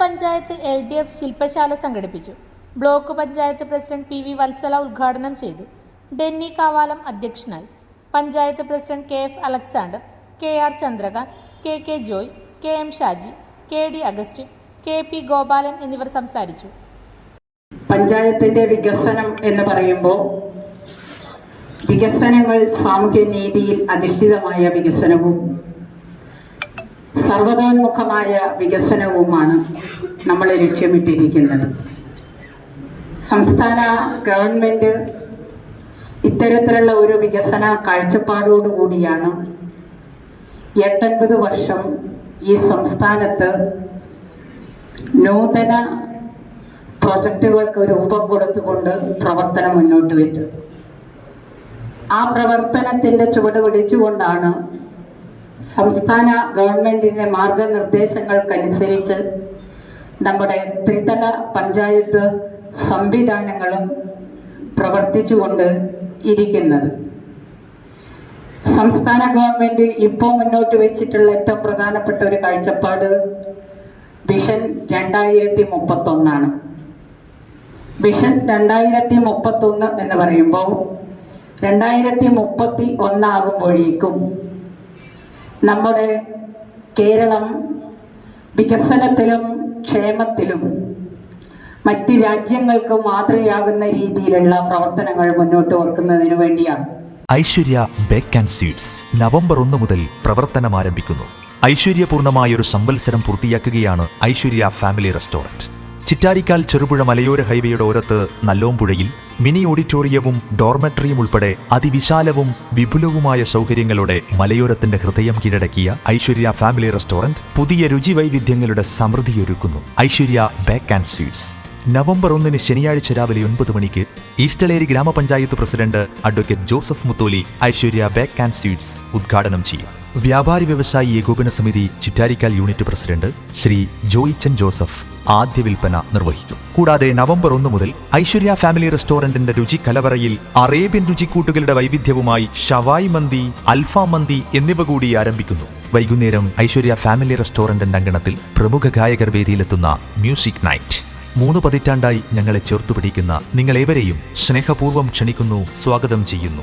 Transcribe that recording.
Panchayat L D F ശില്പശാല സംഘടിപ്പിച്ചു. Block panchayat president P V Vatsala ഉദ്ഘാടനം ചെയ്തു. ഡെന്നി കാവാലം അധ്യക്ഷനായി. Panchayat president K F Alexander K R Chandrakanth K K Joy K M Shaji K D Augustine K P Gopalan എന്നിവർ സംസാരിച്ചു. പഞ്ചായത്തിന്റെ വികസനം എന്ന് പറയുമ്പോൾ വികസനങ്ങൾ സാമൂഹ്യ നീതിയിൽ അധിഷ്ഠിതമായ വികസനവും സർവതോന്മുഖമായ വികസനവുമാണ് നമ്മൾ ലക്ഷ്യമിട്ടിരിക്കുന്നത്. സംസ്ഥാന ഗവൺമെന്റ് ഇത്തരത്തിലുള്ള ഒരു വികസന കാഴ്ചപ്പാടോടുകൂടിയാണ് എട്ടൻപത് വർഷം ഈ സംസ്ഥാനത്ത് നൂതന പ്രൊജക്റ്റുകൾക്ക് രൂപം കൊടുത്തുകൊണ്ട് പ്രവർത്തനം മുന്നോട്ട് വെച്ചത്. ആ പ്രവർത്തനത്തിന്റെ ചുവട് പിടിച്ചുകൊണ്ടാണ് സംസ്ഥാന ഗവൺമെന്റിന്റെ മാർഗനിർദ്ദേശങ്ങൾക്കനുസരിച്ച് നമ്മുടെ ത്രിതല പഞ്ചായത്ത് സംവിധാനങ്ങളും പ്രവർത്തിച്ചുകൊണ്ട് ഇരിക്കുന്നത്. സംസ്ഥാന ഗവൺമെന്റ് ഇപ്പോൾ മുന്നോട്ട് വെച്ചിട്ടുള്ള ഏറ്റവും പ്രധാനപ്പെട്ട ഒരു കാഴ്ചപ്പാട് വിഷൻ രണ്ടായിരത്തി മുപ്പത്തൊന്നാണ് വിഷൻ രണ്ടായിരത്തി മുപ്പത്തൊന്ന് എന്ന് പറയുമ്പോൾ രണ്ടായിരത്തി മുപ്പത്തി ഒന്നാകുമ്പോഴേക്കും നമ്മുടെ കേരളം വികസനത്തിലും ക്ഷേമത്തിലും മറ്റ് രാജ്യങ്ങൾക്ക് മാതൃകയാകുന്ന രീതിയിലുള്ള പ്രവർത്തനങ്ങൾ മുന്നോട്ട് വെക്കുന്നതിന് വേണ്ടിയാണ്. Aishwarya bake and sweets November ഒന്ന് മുതൽ പ്രവർത്തനം ആരംഭിക്കുന്നു ഐശ്വര്യപൂർണമായൊരു സംവത്സരം പൂർത്തിയാക്കുകയാണ് ഐശ്വര്യ ഫാമിലി റെസ്റ്റോറന്റ് ചിറ്റാരിക്കാൽ ചെറുപുഴ മലയോര ഹൈവേയുടെ ഓരത്ത് നല്ലോമ്പുഴയിൽ മിനി ഓഡിറ്റോറിയവും ഡോർമെട്രിയും ഉൾപ്പെടെ അതിവിശാലവും വിപുലവുമായ സൗകര്യങ്ങളോടെ മലയോരത്തിന്റെ ഹൃദയം കീഴടക്കിയ ഐശ്വര്യ ഫാമിലി റെസ്റ്റോറന്റ് പുതിയ രുചി വൈവിധ്യങ്ങളുടെ സമൃദ്ധിയൊരുക്കുന്നു. Aishwarya bake and sweets November ഒന്നിന് ശനിയാഴ്ച രാവിലെ ഒൻപത് മണിക്ക് ഈസ്റ്റലേരി ഗ്രാമപഞ്ചായത്ത് president advocate Joseph Mutholi Aishwarya bake and sweets ഉദ്ഘാടനം ചെയ്യും. വ്യാപാരി വ്യവസായി ഏകോപന സമിതി Chittarikkal unit president Shri Joichan Joseph ആദ്യ വിൽപ്പന നിർവഹിക്കും. കൂടാതെ നവംബർ ഒന്ന് മുതൽ ഐശ്വര്യ ഫാമിലി റെസ്റ്റോറന്റിന്റെ രുചി കലവറയിൽ അറേബ്യൻ രുചിക്കൂട്ടുകളുടെ വൈവിധ്യവുമായി ഷവായ് മന്തി അൽഫാം മന്തി എന്നിവ കൂടി ആരംഭിക്കുന്നു. വൈകുന്നേരം ഐശ്വര്യ ഫാമിലി റെസ്റ്റോറന്റിന്റെ അങ്കണത്തിൽ പ്രമുഖ ഗായകർ വേദിയിലെത്തുന്ന മ്യൂസിക് നൈറ്റ്. മൂന്ന് പതിറ്റാണ്ടായി ഞങ്ങളെ ചേർത്തുപിടിക്കുന്ന നിങ്ങളേവരെയും സ്നേഹപൂർവം ക്ഷണിക്കുന്നു സ്വാഗതം ചെയ്യുന്നു.